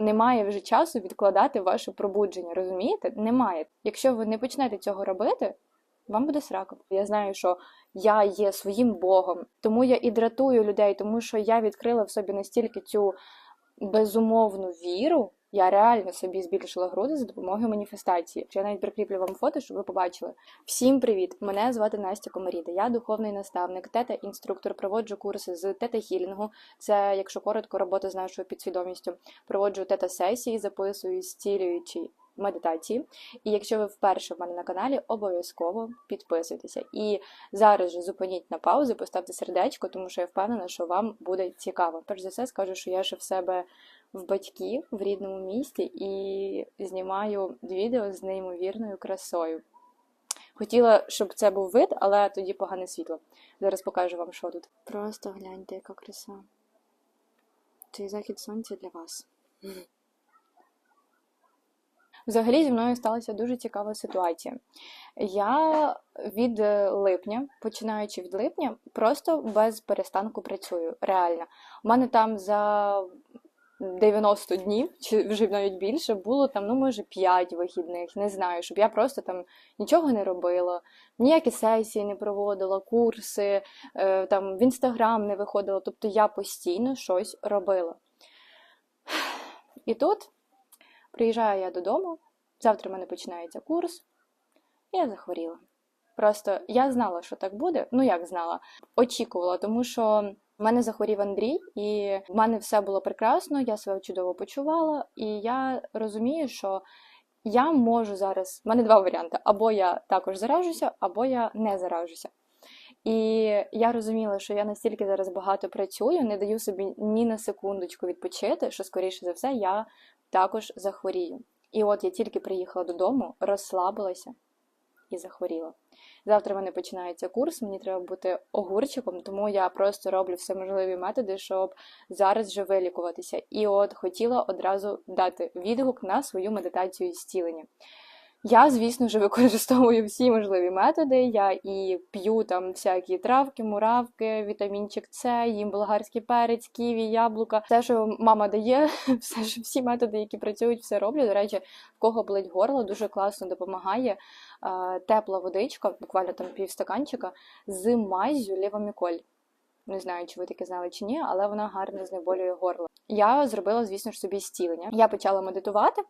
немає вже часу відкладати ваше пробудження. Розумієте? Немає. Якщо ви не почнете цього робити, вам буде срако. Я знаю, що я є своїм Богом, тому я і дратую людей, тому що я відкрила в собі настільки цю безумовну віру. Я реально собі збільшила груди за допомогою маніфестації. Я навіть прикріплю вам фото, щоб ви побачили. Всім привіт! Мене звати Настя Комаріда. Я духовний наставник, тета-інструктор, проводжу курси з тета-хілінгу. Це, якщо коротко, робота з нашою підсвідомістю. Проводжу тета-сесії, записую, зцілюючи медитації. І якщо ви вперше в мене на каналі, обов'язково підписуйтеся. І зараз же зупиніть на паузу, поставте сердечко, тому що я впевнена, що вам буде цікаво. Перш за все, скажу, що я ще в себе в батьків в рідному місті і знімаю відео з неймовірною красою. Хотіла, щоб це був вид, але тоді погане світло. Зараз покажу вам, що тут. Просто гляньте, яка краса. Цей захід сонця для вас. Взагалі зі мною сталася дуже цікава ситуація. Я від липня, починаючи від липня, просто без перестанку працюю. Реально. У мене там за 90 днів, чи вже навіть більше, було там, ну, може, 5 вихідних, не знаю, щоб я просто там нічого не робила, ніякі сесії не проводила, курси, е, там в інстаграм не виходила. Тобто я постійно щось робила. І тут приїжджаю я додому, завтра в мене починається курс, я захворіла. Просто я знала, що так буде. Ну, як знала, очікувала, тому що. У мене захворів Андрій, і в мене все було прекрасно, я себе чудово почувала, і я розумію, що я можу зараз. У мене два варіанти: або я також заражуся, або я не заражуся. І я розуміла, що я настільки зараз багато працюю, не даю собі ні на секундочку відпочити, що, скоріше за все, я також захворію. І от я тільки приїхала додому, розслабилася і захворіла. Завтра в мене починається курс, мені треба бути огурчиком, тому я просто роблю все можливі методи, щоб зараз вже вилікуватися. І от хотіла одразу дати відгук на свою медитацію зцілення. Я, звісно ж, використовую всі можливі методи. Я і п'ю там всякі травки, муравки, вітамінчик С, їм болгарський перець, ківі, яблука. Все, що мама дає, все ж всі методи, які працюють, все роблю. До речі, в кого болить горло, дуже класно допомагає тепла водичка, буквально там пів стаканчика, з маззю лівоміколь. Не знаю, чи ви таке знали чи ні, але вона гарно знеболює горло. Я зробила, звісно ж, собі зцілення. Я почала медитувати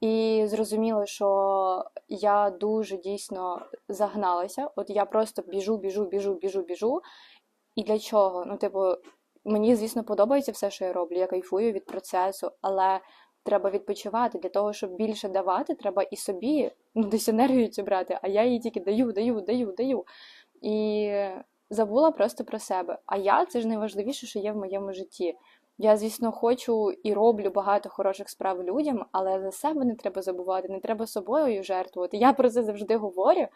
і зрозуміла, що я дуже дійсно загналася. От я просто біжу, біжу, біжу, біжу, біжу. І для чого? Ну, типу, мені, звісно, подобається все, що я роблю. Я кайфую від процесу, але треба відпочивати для того, щоб більше давати, треба і собі ну, десь енергію цю брати, а я її тільки даю, даю, даю, даю. І забула просто про себе. А я це ж найважливіше, що є в моєму житті. Я, звісно, хочу і роблю багато хороших справ людям, але за себе не треба забувати, не треба собою жертвувати. Я про це завжди говорю.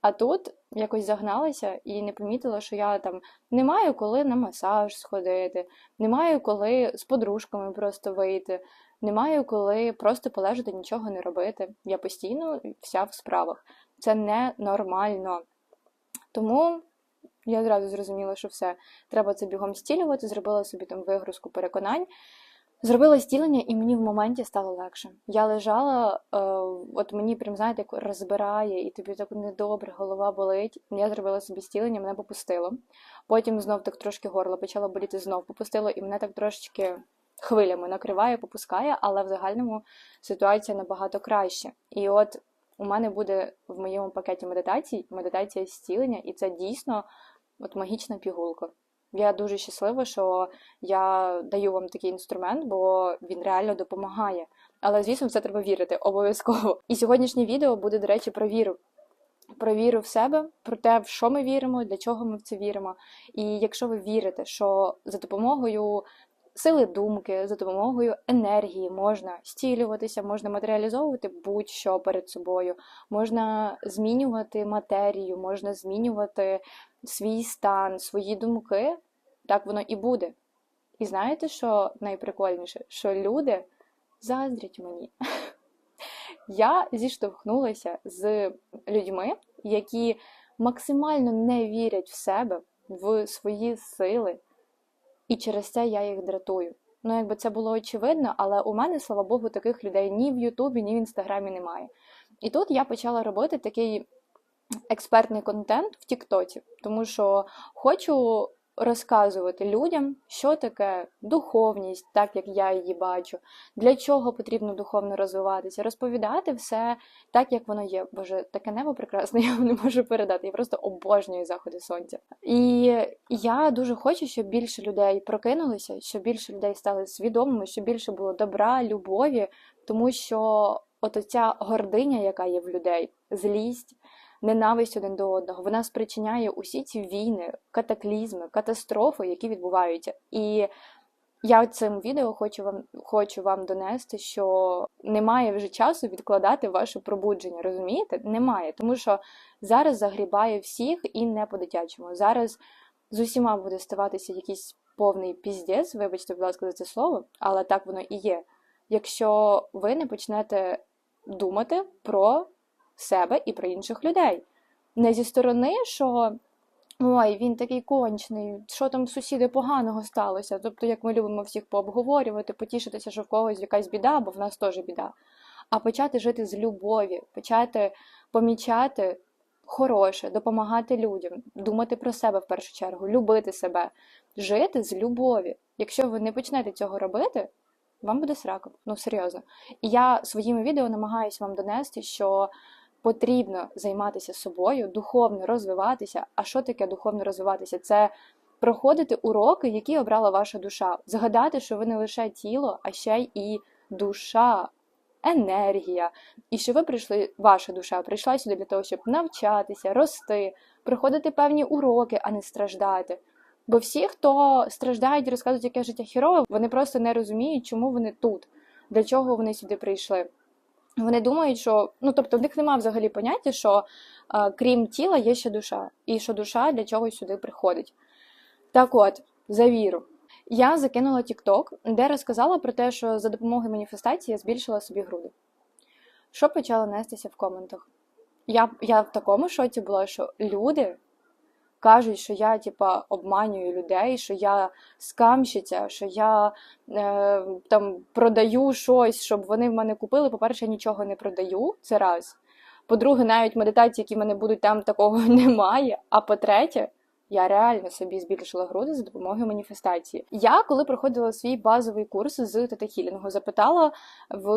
А тут якось загналася і не помітила, що я там не маю коли на масаж сходити, не маю коли з подружками просто вийти, не маю коли просто полежати, нічого не робити. Я постійно вся в справах. Це ненормально. Тому я одразу зрозуміла, що все, треба це бігом стілювати, зробила собі там вигрузку переконань. Зробила стілення, і мені в моменті стало легше. Я лежала, е, от мені прям, знаєте, як розбирає, і тобі так недобре, голова болить. Я зробила собі стілення, мене попустило. Потім знов так трошки горло почало боліти, знов попустило, і мене так трошечки хвилями накриває, попускає, але в загальному ситуація набагато краще. І от у мене буде в моєму пакеті медитацій медитація зцілення, і це дійсно от магічна пігулка. Я дуже щаслива, що я даю вам такий інструмент, бо він реально допомагає. Але, звісно, в це треба вірити обов'язково. І сьогоднішнє відео буде, до речі, про віру. Про віру в себе, про те, в що ми віримо, для чого ми в це віримо. І якщо ви вірите, що за допомогою сили думки, за допомогою енергії можна стілюватися, можна матеріалізовувати будь-що перед собою, можна змінювати матерію, можна змінювати свій стан, свої думки, так воно і буде. І знаєте, що найприкольніше? Що люди заздрять мені. Я зіштовхнулася з людьми, які максимально не вірять в себе, в свої сили. І через це я їх дратую. Ну, якби це було очевидно, але у мене, слава Богу, таких людей ні в Ютубі, ні в Інстаграмі немає. І тут я почала робити такий експертний контент в Тіктоці, тому що хочу розказувати людям, що таке духовність, так як я її бачу, для чого потрібно духовно розвиватися, розповідати все так, як воно є. Боже, таке небо прекрасне, я вам не можу передати. Я просто обожнюю заходи сонця. І я дуже хочу, щоб більше людей прокинулися, щоб більше людей стали свідомими, щоб більше було добра, любові, тому що от ця гординя, яка є в людей, злість ненависть один до одного. Вона спричиняє усі ці війни, катаклізми, катастрофи, які відбуваються. І я цим відео хочу вам хочу вам донести, що немає вже часу відкладати ваше пробудження. Розумієте? Немає, тому що зараз загрібає всіх і не по-дитячому. Зараз з усіма буде ставатися якийсь повний піздець, вибачте, будь ласка, за це слово, але так воно і є. Якщо ви не почнете думати про себе і про інших людей. Не зі сторони, що ой, він такий кончений, що там сусіди поганого сталося. Тобто, як ми любимо всіх пообговорювати, потішитися, що в когось якась біда, бо в нас теж біда. А почати жити з любові, почати помічати хороше, допомагати людям, думати про себе в першу чергу, любити себе, жити з любові. Якщо ви не почнете цього робити, вам буде срака. Ну серйозно. І я своїми відео намагаюся вам донести, що потрібно займатися собою, духовно розвиватися. А що таке духовно розвиватися? Це проходити уроки, які обрала ваша душа. Згадати, що ви не лише тіло, а ще й душа, енергія. І що ви прийшли, ваша душа прийшла сюди для того, щоб навчатися, рости, проходити певні уроки, а не страждати. Бо всі, хто страждають і розказують, яке життя херове, вони просто не розуміють, чому вони тут, для чого вони сюди прийшли. Вони думають, що ну тобто в них немає взагалі поняття, що а, крім тіла є ще душа, і що душа для чогось сюди приходить. Так от, за віру. Я закинула TikTok, де розказала про те, що за допомогою маніфестації я збільшила собі груди. Що почало нестися в коментах? Я я в такому шоці була, що люди кажуть, що я типа обманюю людей, що я скамщиця, що я е, там продаю щось, щоб вони в мене купили. По-перше, я нічого не продаю, це раз. По-друге, навіть медитації, які в мене будуть там, такого немає. А по-третє, я реально собі збільшила груди за допомогою маніфестації. Я, коли проходила свій базовий курс з тетахілінгу, запитала в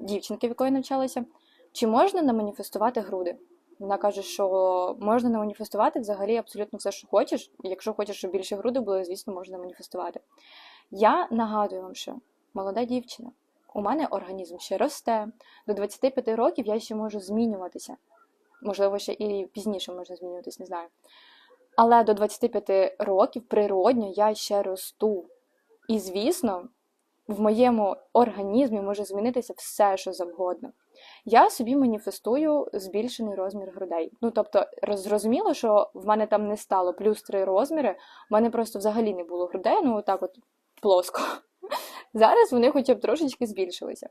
дівчинки, в якої навчалася, чи можна наманіфестувати груди. Вона каже, що можна не маніфестувати взагалі абсолютно все, що хочеш. Якщо хочеш, щоб більше груди були, звісно, можна маніфестувати. Я нагадую вам, що молода дівчина, у мене організм ще росте. До 25 років я ще можу змінюватися. Можливо, ще і пізніше можна змінюватися, не знаю. Але до 25 років природньо я ще росту. І, звісно, в моєму організмі може змінитися все, що завгодно. Я собі маніфестую збільшений розмір грудей. Ну тобто, зрозуміло, що в мене там не стало плюс три розміри, в мене просто взагалі не було грудей, ну отак от плоско. Зараз вони хоча б трошечки збільшилися.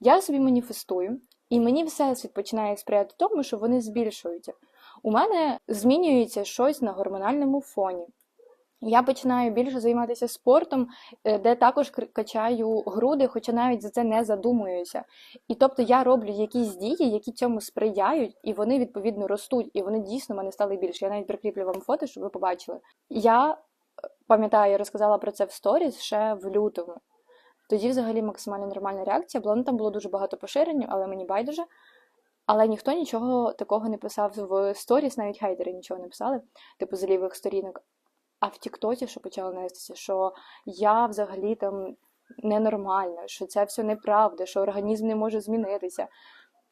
Я собі маніфестую, і мені всесвіт починає сприяти тому, що вони збільшуються. У мене змінюється щось на гормональному фоні. Я починаю більше займатися спортом, е, де також качаю груди, хоча навіть за це не задумуюся. І тобто я роблю якісь дії, які цьому сприяють, і вони відповідно ростуть, і вони дійсно мене стали більше. Я навіть прикріплю вам фото, щоб ви побачили. Я е, пам'ятаю, я розказала про це в сторіс ще в лютому. Тоді, взагалі, максимально нормальна реакція була. Ну там було дуже багато поширень, але мені байдуже. Але ніхто нічого такого не писав в сторіс, навіть хейтери нічого не писали, типу з лівих сторінок. А в Тіктоці, що почало нестися, що я взагалі там ненормальна, що це все неправда, що організм не може змінитися.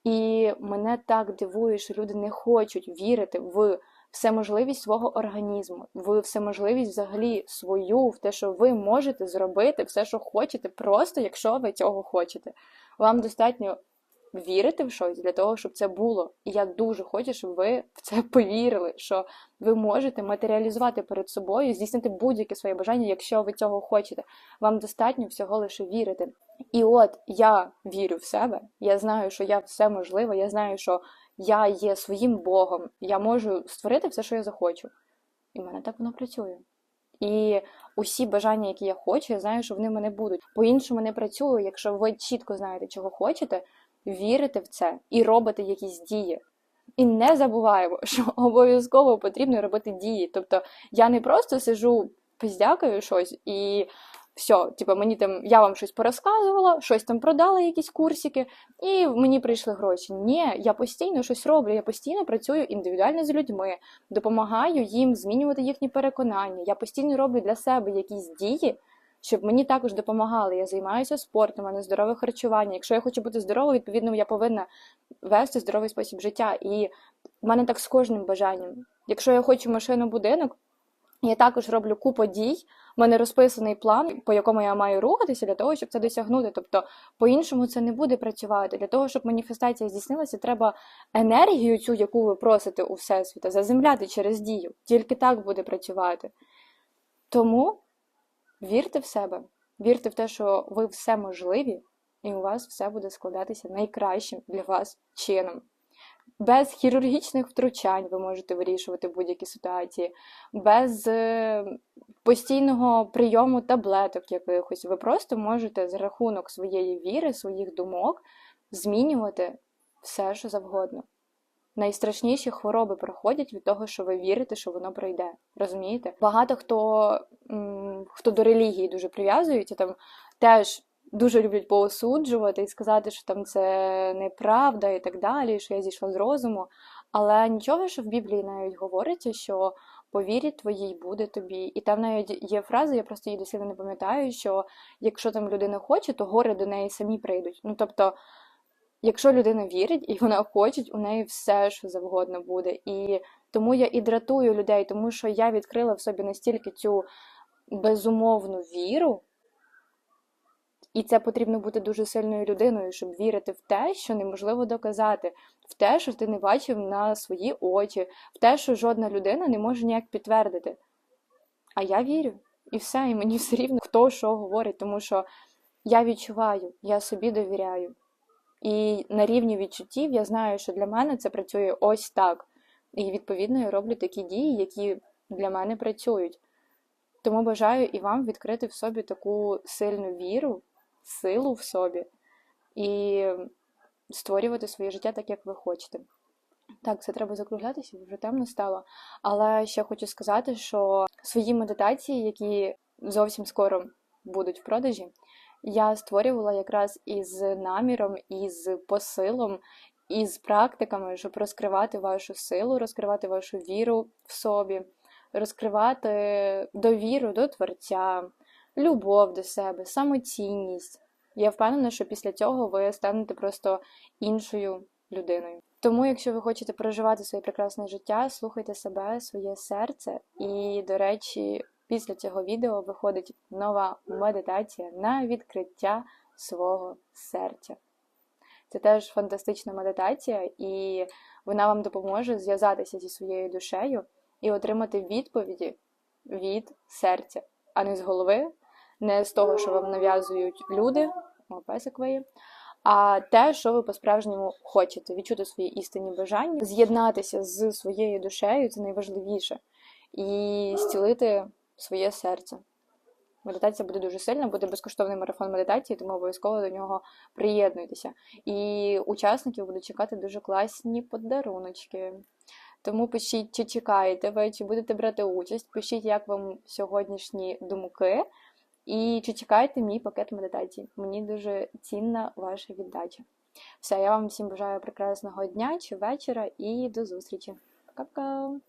І мене так дивує, що люди не хочуть вірити в всеможливість свого організму, в всеможливість взагалі свою, в те, що ви можете зробити все, що хочете, просто якщо ви цього хочете. Вам достатньо вірити в щось для того, щоб це було. І я дуже хочу, щоб ви в це повірили, що ви можете матеріалізувати перед собою, здійснити будь-яке своє бажання, якщо ви цього хочете. Вам достатньо всього лише вірити. І от я вірю в себе, я знаю, що я все можливе, я знаю, що я є своїм Богом, я можу створити все, що я захочу. І в мене так воно працює. І усі бажання, які я хочу, я знаю, що вони в мене будуть. По-іншому не працюю, якщо ви чітко знаєте, чого хочете, вірите в це і робите якісь дії. І не забуваємо, що обов'язково потрібно робити дії. Тобто я не просто сижу, пиздякаю щось і все, типу, мені там я вам щось порозказувала, щось там продала, якісь курсики, і мені прийшли гроші. Ні, я постійно щось роблю, я постійно працюю індивідуально з людьми, допомагаю їм змінювати їхні переконання. Я постійно роблю для себе якісь дії. Щоб мені також допомагали. Я займаюся спортом, у мене здорове харчування. Якщо я хочу бути здоровою, відповідно, я повинна вести здоровий спосіб життя. І в мене так з кожним бажанням. Якщо я хочу машину будинок, я також роблю купу дій. У мене розписаний план, по якому я маю рухатися для того, щоб це досягнути. Тобто, по-іншому це не буде працювати. Для того, щоб маніфестація здійснилася, треба енергію, цю, яку ви просите у всесвіта, заземляти через дію. Тільки так буде працювати. Тому вірте в себе, вірте в те, що ви все можливі, і у вас все буде складатися найкращим для вас чином. Без хірургічних втручань ви можете вирішувати будь-які ситуації, без е, постійного прийому таблеток якихось. Ви просто можете за рахунок своєї віри, своїх думок змінювати все, що завгодно. Найстрашніші хвороби проходять від того, що ви вірите, що воно пройде. Розумієте? Багато хто хто до релігії дуже прив'язується, там теж дуже люблять поосуджувати і сказати, що там це неправда і так далі, що я зійшла з розуму. Але нічого, що в Біблії навіть говориться, що по вірі твоїй буде тобі. І там навіть є фраза, я просто її дослідно не пам'ятаю, що якщо там людина хоче, то гори до неї самі прийдуть. Ну тобто, якщо людина вірить і вона хоче, у неї все, що завгодно буде. І тому я і дратую людей, тому що я відкрила в собі настільки цю безумовну віру. І це потрібно бути дуже сильною людиною, щоб вірити в те, що неможливо доказати, в те, що ти не бачив на свої очі, в те, що жодна людина не може ніяк підтвердити. А я вірю. І все, і мені все рівно, хто що говорить, тому що я відчуваю, я собі довіряю. І на рівні відчуттів я знаю, що для мене це працює ось так. І, відповідно, я роблю такі дії, які для мене працюють. Тому бажаю і вам відкрити в собі таку сильну віру силу в собі і створювати своє життя так, як ви хочете. Так, це треба закруглятися, вже темно стало. Але ще хочу сказати, що свої медитації, які зовсім скоро будуть в продажі, я створювала якраз із наміром, із посилом, із практиками, щоб розкривати вашу силу, розкривати вашу віру в собі, розкривати довіру до творця, любов до себе, самоцінність. Я впевнена, що після цього ви станете просто іншою людиною. Тому, якщо ви хочете проживати своє прекрасне життя, слухайте себе, своє серце. І, до речі, після цього відео виходить нова медитація на відкриття свого серця. Це теж фантастична медитація, і вона вам допоможе зв'язатися зі своєю душею і отримати відповіді від серця, а не з голови, не з того, що вам нав'язують люди, о, песик виє, а те, що ви по-справжньому хочете, відчути свої істинні бажання, з'єднатися з своєю душею це найважливіше, і зцілити своє серце. Медитація буде дуже сильна, буде безкоштовний марафон медитації, тому обов'язково до нього приєднуйтеся. І учасників будуть чекати дуже класні подаруночки. Тому пишіть, чи чекаєте ви, чи будете брати участь, пишіть, як вам сьогоднішні думки. І чи чекаєте мій пакет медитацій? Мені дуже цінна ваша віддача. Все, я вам всім бажаю прекрасного дня чи вечора і до зустрічі. Пока-пока!